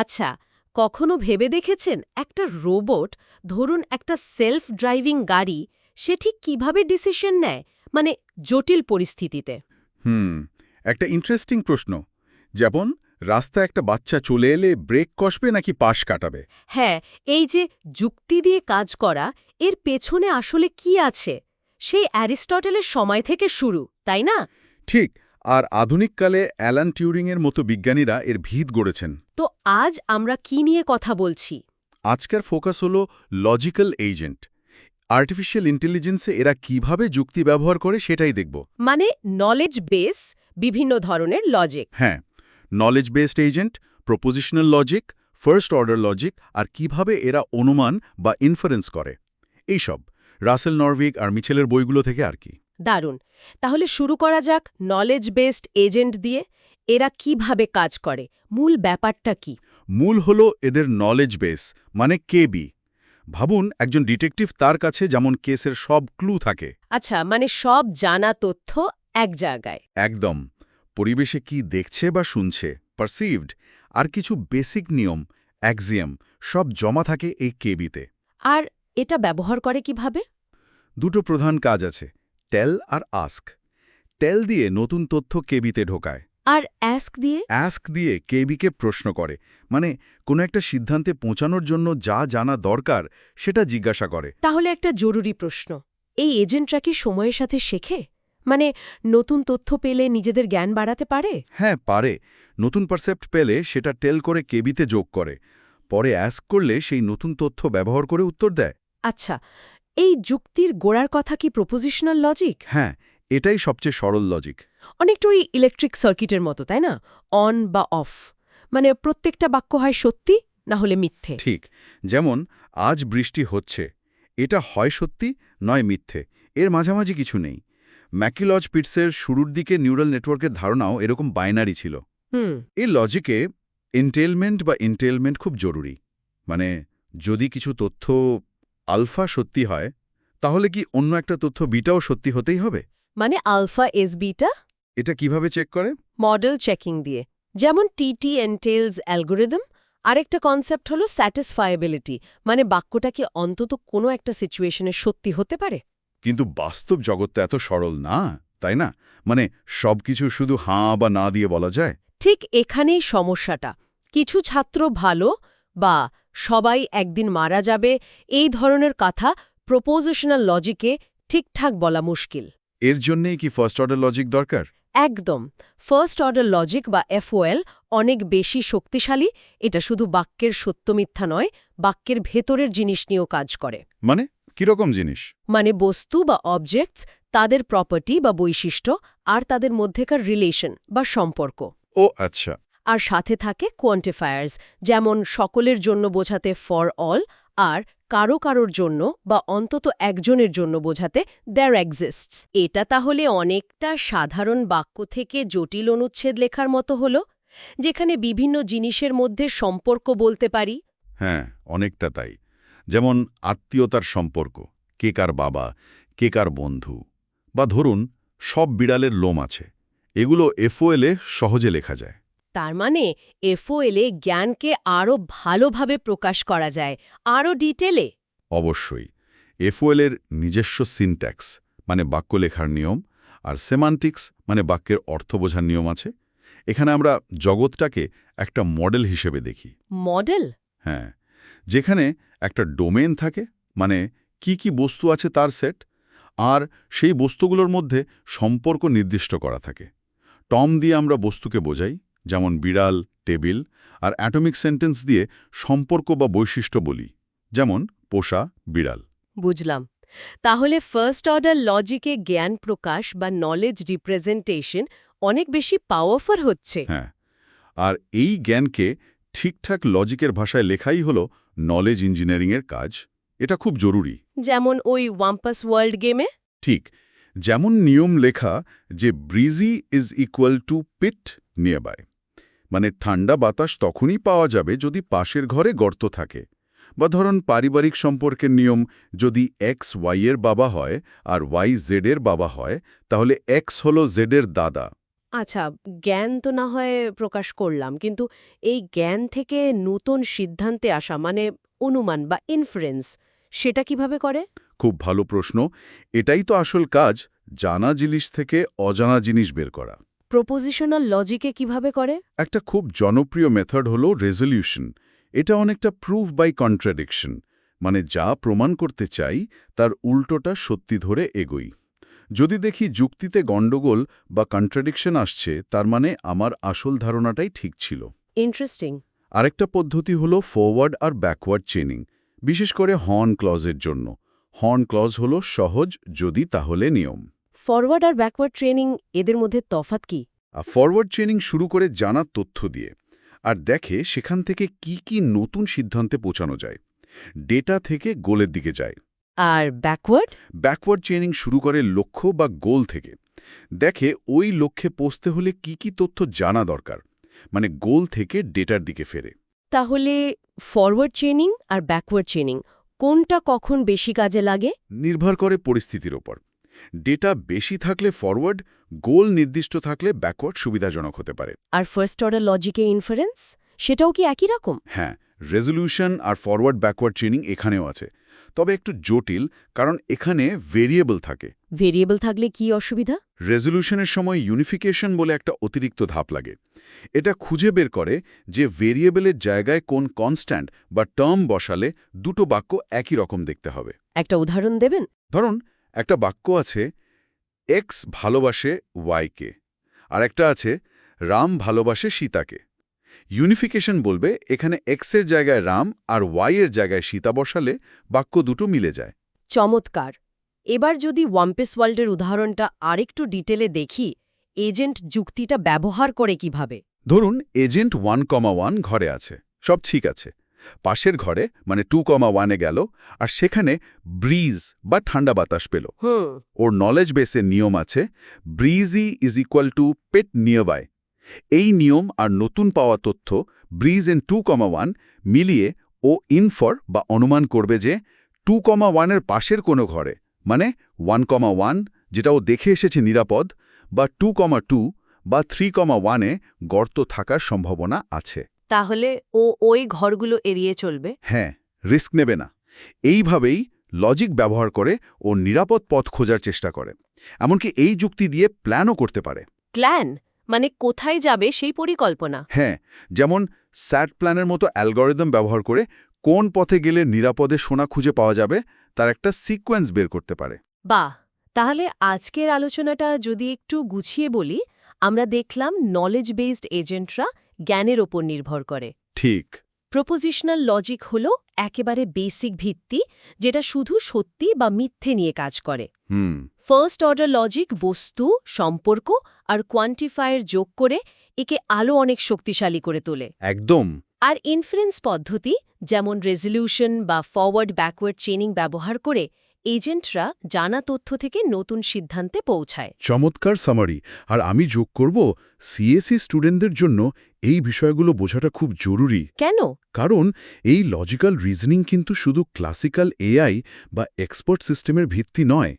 আচ্ছা কখনো ভেবে দেখেছেন একটা রোবট ধরুন একটা সেলফ ড্রাইভিং গাড়ি সে ঠিক কীভাবে ডিসিশন নেয়? মানে জটিল পরিস্থিতিতে। হুম একটা ইন্টারেস্টিং প্রশ্ন। যেমন রাস্তা একটা বাচ্চা চলে এলে ব্রেক কষবে নাকি পাশ কাটাবে? হ্যাঁ এই যে যুক্তি দিয়ে কাজ করা এর পেছনে আসলে কি আছে? সেই অ্যারিস্টটেলের সময় থেকে শুরু তাই না? ঠিক আর আধুনিককালে অ্যালান টিউরিংয়ের মতো বিজ্ঞানীরা এর ভিত গড়েছেন। তো আজ আমরা কি নিয়ে কথা বলছি? আজকের ফোকাস হল লজিক্যাল এজেন্ট। আর্টিফিশিয়াল ইন্টেলিজেন্সে এরা কীভাবে যুক্তি ব্যবহার করে সেটাই দেখব। মানে নলেজ বেস বিভিন্ন ধরনের লজিক হ্যাঁ knowledge based agent propositional logic first order logic আর কীভাবে এরা অনুমান বা ইনফারেন্স করে। এইসব রাসেল নরভিক আর মিছেলের বইগুলো থেকে আর কি। দারুণ। তাহলে শুরু করা যাক নলেজ বেসড এজেন্ট দিয়ে। এরা কীভাবে কাজ করে? মূল ব্যাপারটা কি? মূল হলো এদের নলেজ বেস মানে কেবি ভাবুন একজন ডিটেকটিভ তার কাছে যেমন কেসের সব ক্লু থাকে। আচ্ছা মানে সব জানা তথ্য এক জায়গায়। একদম। পরিবেশে কি দেখছে বা শুনছে পারসিভড আর কিছু বেসিক নিয়ম অ্যাক্সিয়াম সব জমা থাকে এই কেবিতে আর এটা ব্যবহার করে কীভাবে? দুটো প্রধান কাজ আছে। টেল আর আস্ক। টেল দিয়ে নতুন তথ্য কেবিতে ঢোকায়। আর অ্যাস্ক দিয়ে? অ্যাস্ক দিয়ে কেবিকে প্রশ্ন করে। মানে কোনো একটা সিদ্ধান্তে পৌঁছানোর জন্য যা জানা দরকার সেটা জিজ্ঞাসা করে। তাহলে একটা জরুরি প্রশ্ন। এই এজেন্টরা কি সময়ের সাথে শেখে? মানে নতুন তথ্য পেলে নিজেদের জ্ঞান বাড়াতে পারে? হ্যাঁ পারে। নতুন পারসেপ্ট পেলে সেটা টেল করে কেবিতে যোগ করে। পরে অ্যাস্ক করলে সেই নতুন তথ্য ব্যবহার করে উত্তর দেয়। আচ্ছা এই যুক্তির গোড়ার কথা কি প্রপোজিশনাল লজিক হ্যাঁ এটাই সবচেয়ে সরল লজিক অনেকটা ওই ইলেকট্রিক সার্কিটের মতো তাই না? অন বা অফ মানে প্রত্যেকটা বাক্য হয় সত্যি না হলে মিথ্যে। ঠিক যেমন আজ বৃষ্টি হচ্ছে। এটা হয় সত্যি নয় মিথ্যে। এর মাঝামাঝি কিছু নেই। ম্যাকিলজ পিটসের শুরুর দিকে নিউরাল নেটওয়ার্কের ধারণাও এরকম বাইনারি ছিল। হুম। এই লজিকে এন্টেলমেন্ট বা ইন্টেলমেন্ট খুব জরুরি। মানে যদি কিছু তথ্য আলফা সত্যি হয় তাহলে কি অন্য একটা তথ্য বিটাও সত্যি হতেই হবে? মানে আলফা এস বিটা? এটা কীভাবে চেক করে? মডেল চেকিং দিয়ে। যেমন টিটি এন্টেলস অ্যালগোরিদম আরেকটা কনসেপ্ট হলো স্যাটিসফায়াবিলিটি মানে বাক্যটা কি অন্তত কোনো একটা সিচুয়েশনে সত্যি হতে পারে। কিন্তু বাস্তব জগৎটা এত সরল না তাই না? মানে সবকিছু শুধু হাঁ বা না দিয়ে বলা যায়। ঠিক এখানেই সমস্যাটা। কিছু ছাত্র ভালো বা সবাই একদিন মারা যাবে এই ধরনের কথা প্রপোজিশনাল লজিকে ঠিকঠাক বলা মুশকিল। এর জন্যেই কি ফার্স্ট অর্ডার লজিক দরকার? একদম। ফার্স্ট অর্ডার লজিক বা এফওএল অনেক বেশি শক্তিশালী এটা শুধু বাক্যের সত্য মিথ্যা নয় বাক্যের ভেতরের জিনিস নিয়েও কাজ করে। মানে? কীরকম জিনিস? মানে বস্তু বা অবজেক্টস তাদের প্রপার্টি বা বৈশিষ্ট্য আর তাদের মধ্যেকার রিলেশন বা সম্পর্ক। ও আচ্ছা। আর সাথে থাকে কোয়ান্টিফায়ার্স যেমন সকলের জন্য বোঝাতে ফর অল আর কারও কারোর জন্য বা অন্তত একজনের জন্য বোঝাতে দ্যার এক্সিস্টস এটা তাহলে অনেকটা সাধারণ বাক্য থেকে জটিল অনুচ্ছেদ লেখার মতো হলো, যেখানে বিভিন্ন জিনিসের মধ্যে সম্পর্ক বলতে পারি। হ্যাঁ অনেকটা তাই। যেমন আত্মীয়তার সম্পর্ক, কে কার বাবা, কে কার বন্ধু, বা ধরুন সব বিড়ালের লোম আছে, এগুলো এফওএলে সহজে লেখা যায়। তার মানে এফওএলে জ্ঞানকে আরও ভালোভাবে প্রকাশ করা যায়। আরও ডিটেলে? অবশ্যই। এফওএলের নিজস্ব সিনট্যাক্স মানে বাক্য লেখার নিয়ম আর সেমান্টিক্স মানে বাক্যের অর্থ বোঝার নিয়ম আছে। এখানে আমরা জগৎটাকে একটা মডেল হিসেবে দেখি। মডেল? হ্যাঁ যেখানে একটা ডোমেন থাকে মানে কি কি বস্তু আছে তার সেট আর সেই বস্তুগুলোর মধ্যে সম্পর্ক নির্দিষ্ট করা থাকে। টম দিয়ে আমরা বস্তুকে বোঝাই যেমন বিড়াল টেবিল আর অ্যাটমিক সেন্টেন্স দিয়ে সম্পর্ক বা বৈশিষ্ট্য বলি যেমন পোষা বিড়াল। বুঝলাম। তাহলে ফার্স্ট অর্ডার লজিকে জ্ঞান প্রকাশ বা নলেজ রিপ্রেজেন্টেশন অনেক বেশি পাওয়ারফুল হচ্ছে। হ্যাঁ আর এই জ্ঞানকে ঠিকঠাক লজিকের ভাষায় লেখাই হল নলেজ ইঞ্জিনিয়ারিংয়ের কাজ। এটা খুব জরুরি। যেমন ওই ওয়াম্পাস ওয়ার্ল্ড গেমে? ঠিক যেমন নিয়ম লেখা যে breezy is equal to pit nearby. মানে ঠান্ডা বাতাস তখনই পাওয়া যাবে যদি পাশের ঘরে গর্ত থাকে। বা ধরুন পারিবারিক সম্পর্কের নিয়ম যদি এক্স ওয়াইয়ের বাবা হয় আর ওয়াই জেডের বাবা হয় তাহলে এক্স হল জেডের দাদা। আচ্ছা জ্ঞান তো না হয় প্রকাশ করলাম কিন্তু এই জ্ঞান থেকে নতুন সিদ্ধান্তে আসা মানে অনুমান বা ইনফারেন্স সেটা কীভাবে করে? খুব ভালো প্রশ্ন। এটাই তো আসল কাজ জানা জিনিস থেকে অজানা জিনিস বের করা। প্রপোজিশনাল লজিকে কীভাবে করে? একটা খুব জনপ্রিয় মেথড হলো রেজলিউশন এটা অনেকটা প্রুফ বাই কন্ট্রাডিকশন মানে যা প্রমাণ করতে চাই তার উল্টোটা সত্যি ধরে এগোই। যদি দেখি যুক্তিতে গণ্ডগোল বা কন্ট্রাডিকশন আসছে তার মানে আমার আসল ধারণাটাই ঠিক ছিল। ইন্টারেস্টিং আরেকটা পদ্ধতি হলো ফরওয়ার্ড আর ব্যাকওয়ার্ড চেনিং বিশেষ করে হর্ন ক্লজের জন্য। হর্ন ক্লজ হলো সহজ যদি তাহলে নিয়ম। ফরওয়ার্ড আর ব্যাকওয়ার্ড ট্রেনিং এদের মধ্যে তফাৎ কি? ফরওয়ার্ড চেনিং শুরু করে জানার তথ্য দিয়ে আর দেখে সেখান থেকে কি কি নতুন সিদ্ধান্তে পৌঁছানো যায় ডেটা থেকে গোলের দিকে যায়। আর ব্যাকওয়ার্ড ব্যাকওয়ার্ড চেনিং শুরু করে লক্ষ্য বা গোল থেকে দেখে ওই লক্ষ্যে পৌঁছতে হলে কি কি তথ্য জানা দরকার মানে গোল থেকে ডেটার দিকে ফেরে। তাহলে ফরওয়ার্ড চেনিং আর ব্যাকওয়ার্ড চেনিং কোনটা কখন বেশি কাজে লাগে? নির্ভর করে পরিস্থিতির ওপর। ডেটা বেশি থাকলে ফরওয়ার্ড গোল নির্দিষ্ট থাকলে ব্যাকওয়ার্ড সুবিধাজনক হতে পারে। আর ফার্স্ট অর্ডার লজিকে ইনফারেন্স সেটাও কি একই রকম? হ্যাঁ রেজলিউশন আর ফরওয়ার্ড ব্যাকওয়ার্ড চেনিং এখানেও আছে। তবে একটু জটিল কারণ এখানে ভেরিয়েবল থাকে। ভেরিয়েবল থাকলে কি অসুবিধা? রেজলিউশনের সময় ইউনিফিকেশন বলে একটা অতিরিক্ত ধাপ লাগে। এটা খুঁজে বের করে যে ভেরিয়েবলের জায়গায় কোন কনস্ট্যান্ট বা টার্ম বসালে দুটো বাক্য একই রকম দেখতে হবে। একটা উদাহরণ দেবেন? ধরুন একটা বাক্য আছে এক্স ভালোবাসে ওয়াইকে আর একটা আছে রাম ভালোবাসে সীতাকে ইউনিফিকেশন বলবে এখানে এক্সের জায়গায় রাম আর ওয়াইয়ের জায়গায় সীতা বসালে বাক্য দুটো মিলে যায়। চমৎকার। এবার যদি ওয়াম্পেস ওয়ার্ল্ডের উদাহরণটা আরেকটু ডিটেলে দেখি এজেন্ট যুক্তিটা ব্যবহার করে কীভাবে? ধরুন এজেন্ট ওয়ান কমা ওয়ান ঘরে আছে সব ঠিক আছে। পাশের ঘরে মানে টু কমা ওয়ানে গেল আর সেখানে ব্রিজ বা ঠান্ডা বাতাস পেল। ওর নলেজ বেসের নিয়ম আছে breezy is equal to pit nearby এই নিয়ম আর নতুন পাওয়া তথ্য breeze in two comma one মিলিয়ে ও ইনফর বা অনুমান করবে যে টু কমা ওয়ানের পাশের কোনো ঘরে মানে ওয়ান কমা ওয়ান যেটা ও দেখে এসেছে নিরাপদ বা টু কমা টু বা থ্রি কমা ওয়ানে গর্ত থাকার সম্ভাবনা আছে। তাহলে ও ওই ঘরগুলো এড়িয়ে চলবে? হ্যাঁ রিস্ক নেবে না। এইভাবেই লজিক ব্যবহার করে ও নিরাপদ পথ খোঁজার চেষ্টা করে। এমনকি এই যুক্তি দিয়ে প্ল্যানও করতে পারে। প্ল্যান? মানে কোথায় যাবে সেই পরিকল্পনা? হ্যাঁ যেমন স্যাট প্ল্যানের মতো অ্যালগোরিদম ব্যবহার করে কোন পথে গেলে নিরাপদে সোনা খুঁজে পাওয়া যাবে তার একটা সিকোয়েন্স বের করতে পারে। বাহ! তাহলে আজকের আলোচনাটা যদি একটু গুছিয়ে বলি আমরা দেখলাম নলেজ বেসড এজেন্টরা জ্ঞানের ওপর নির্ভর করে। ঠিক। প্রপোজিশনাল লজিক হল একেবারে বেসিক ভিত্তি যেটা শুধু সত্যি বা মিথ্যে নিয়ে কাজ করে। হুম। ফার্স্ট অর্ডার লজিক বস্তু সম্পর্ক আর কোয়ান্টিফায়ার যোগ করে একে আলো অনেক শক্তিশালী করে তোলে। একদম। আর ইনফারেন্স পদ্ধতি যেমন রেজলিউশন বা ফরওয়ার্ড ব্যাকওয়ার্ড চেনিং ব্যবহার করে এজেন্টরা জানা তথ্য থেকে নতুন সিদ্ধান্তে পৌঁছায়। চমৎকার সামারি আর আমি যোগ করব সিএসসি স্টুডেন্টদের জন্য এই বিষয়গুলো বোঝাটা খুব জরুরি। কেন? কারণ এই লজিক্যাল রিজনিং কিন্তু শুধু ক্লাসিক্যাল এআই বা এক্সপার্ট সিস্টেমের ভিত্তি নয়।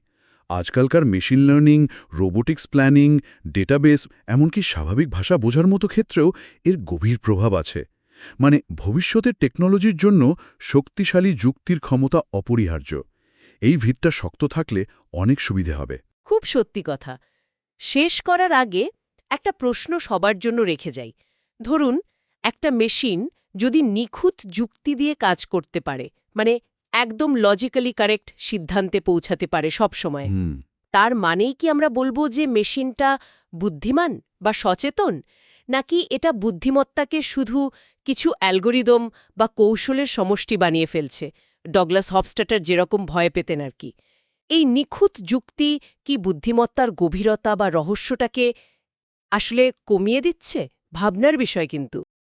আজকালকার machine learning robotics planning database এমনকি স্বাভাবিক ভাষা বোঝার মতো ক্ষেত্রেও এর গভীর প্রভাব আছে। মানে ভবিষ্যতের টেকনোলজির জন্য শক্তিশালী যুক্তির ক্ষমতা অপরিহার্য। এই ভিতটা শক্ত থাকলে অনেক সুবিধে হবে। খুব সত্যি কথা। শেষ করার আগে একটা প্রশ্ন সবার জন্য রেখে যাই। ধরুন একটা মেশিন যদি নিখুঁত যুক্তি দিয়ে কাজ করতে পারে মানে একদম লজিক্যালি কারেক্ট সিদ্ধান্তে পৌঁছাতে পারে সব সময় তার মানেই কি আমরা বলব যে মেশিনটা বুদ্ধিমান বা সচেতন? নাকি এটা বুদ্ধিমত্তাকে শুধু কিছু অ্যালগোরিদম বা কৌশলের সমষ্টি বানিয়ে ফেলছে? ডগলাস হবস্টাটার যেরকম ভয় পেতেন আর কি। এই নিখুঁত যুক্তি কি বুদ্ধিমত্তার গভীরতা বা রহস্যটাকে আসলে কমিয়ে দিচ্ছে? ভাবনার বিষয় কিন্তু।